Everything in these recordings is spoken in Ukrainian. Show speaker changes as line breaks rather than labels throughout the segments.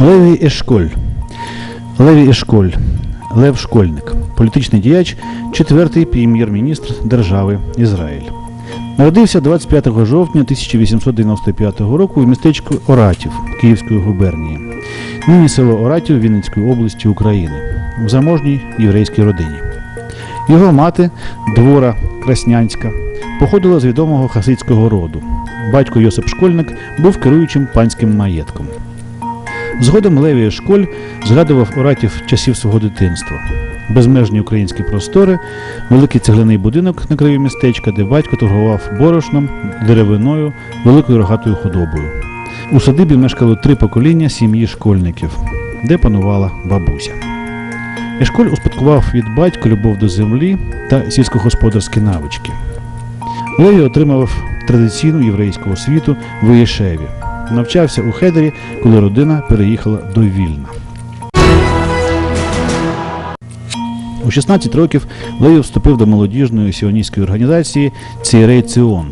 Левій Ешколь. Левій Ешколь. Лев Школьник. Політичний діяч, четвертий прем'єр-міністр держави Ізраїль. Народився 25 жовтня 1895 року в містечку Оратів Київської губернії. Нині село Оратів Вінницької області України в заможній єврейській родині. Його мати, двора Краснянська, походила з відомого хасидського роду. Батько Йосип Школьник був керуючим панським маєтком. Згодом Левій Школь згадував Оратів часів свого дитинства. Безмежні українські простори, великий цегляний будинок на краю містечка, де батько торгував борошном, деревиною, великою рогатою худобою. У садибі мешкало три покоління сім'ї школьників, де панувала бабуся. Ешколь успадкував від батька любов до землі та сільськогосподарські навички. Леві отримав традиційну єврейську освіту в Ієшеві. Навчався у Хедері, коли родина переїхала до Вільна. У 16 років Леві вступив до молодіжної сіоністської організації Цірей Ціон.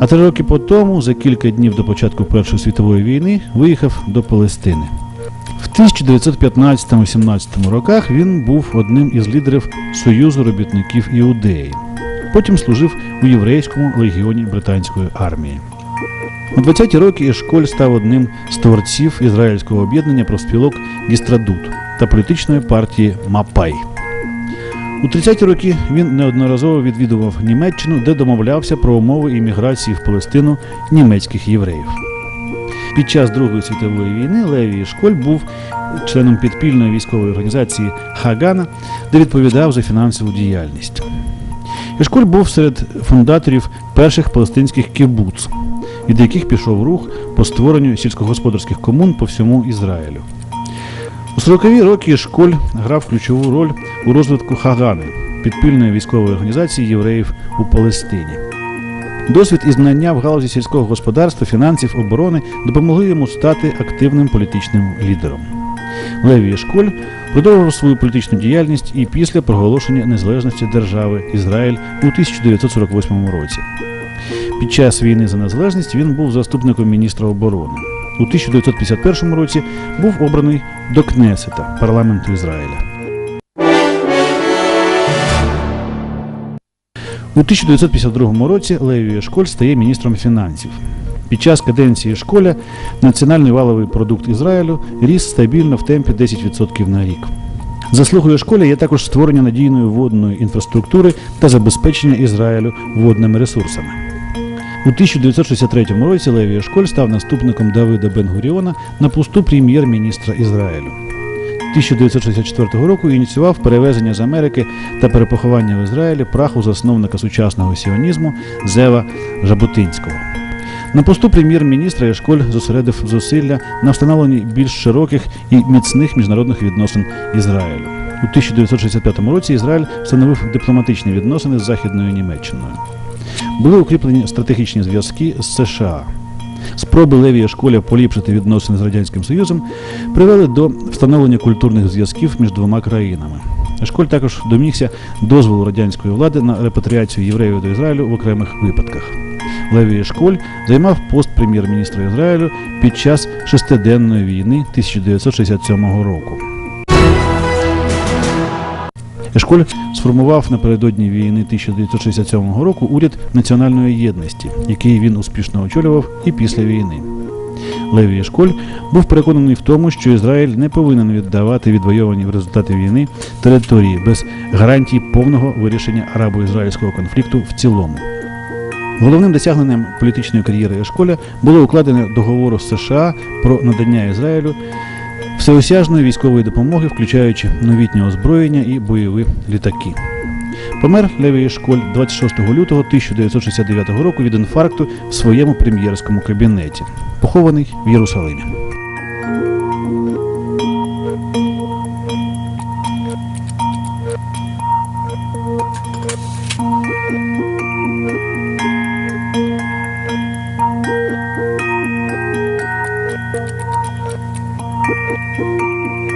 А три роки по тому, за кілька днів до початку Першої світової війни, виїхав до Палестини. В 1915-17 роках він був одним із лідерів Союзу робітників Іудеї. Потім служив у єврейському легіоні британської армії. У 20-ті роки Ешколь став одним з творців ізраїльського об'єднання профспілок Гістрадут та політичної партії Мапай. У 30-ті роки він неодноразово відвідував Німеччину, де домовлявся про умови імміграції в Палестину німецьких євреїв. Під час Другої світової війни Левій Школь був членом підпільної військової організації Хагана, де відповідав за фінансову діяльність. Ешколь був серед фундаторів перших палестинських кібуц, від яких пішов рух по створенню сільськогосподарських комун по всьому Ізраїлю. У 40-ві роки Ешколь грав ключову роль у розвитку Хагани, підпільної військової організації євреїв у Палестині. Досвід і знання в галузі сільського господарства, фінансів, оборони допомогли йому стати активним політичним лідером. Левій Ешколь продовжував свою політичну діяльність і після проголошення незалежності держави Ізраїль у 1948 році. Під час війни за незалежність він був заступником міністра оборони. У 1951 році був обраний до Кнесета парламенту Ізраїля. У 1952 році Левій Ешколь стає міністром фінансів. Під час каденції Ешколя національний валовий продукт Ізраїлю ріс стабільно в темпі 10% на рік. Заслугою Ешколя є також створення надійної водної інфраструктури та забезпечення Ізраїлю водними ресурсами. У 1963 році Левій Ешколь став наступником Давида Бен-Гуріона на посту прем'єр-міністра Ізраїлю. 1964 року ініціював перевезення з Америки та перепоховання в Ізраїлі праху засновника сучасного сіонізму Зева Жаботинського. На посту прем'єр-міністра Ешколь зосередив зусилля на встановленні більш широких і міцних міжнародних відносин Ізраїлю. У 1965 році Ізраїль встановив дипломатичні відносини з Західною Німеччиною. Були укріплені стратегічні зв'язки з США. Спроби Левія Ешколя поліпшити відносини з Радянським Союзом привели до встановлення культурних зв'язків між двома країнами. Ешколь також домігся дозволу радянської влади на репатріацію євреїв до Ізраїлю в окремих випадках. Левій Ешколь займав пост прем'єр-міністра Ізраїлю під час шестиденної війни 1967 року. Ешколь сформував напередодні війни 1967 року уряд національної єдності, який він успішно очолював і після війни. Левій Ешколь був переконаний в тому, що Ізраїль не повинен віддавати відвойовані в результаті війни території без гарантій повного вирішення арабо-ізраїльського конфлікту в цілому. Головним досягненням політичної кар'єри Ешколя було укладення договору з США про надання Ізраїлю всеосяжної військової допомоги, включаючи новітнє озброєння і бойові літаки. Помер Левій Школь 26 лютого 1969 року від інфаркту в своєму прем'єрському кабінеті, похований в Єрусалимі. うん。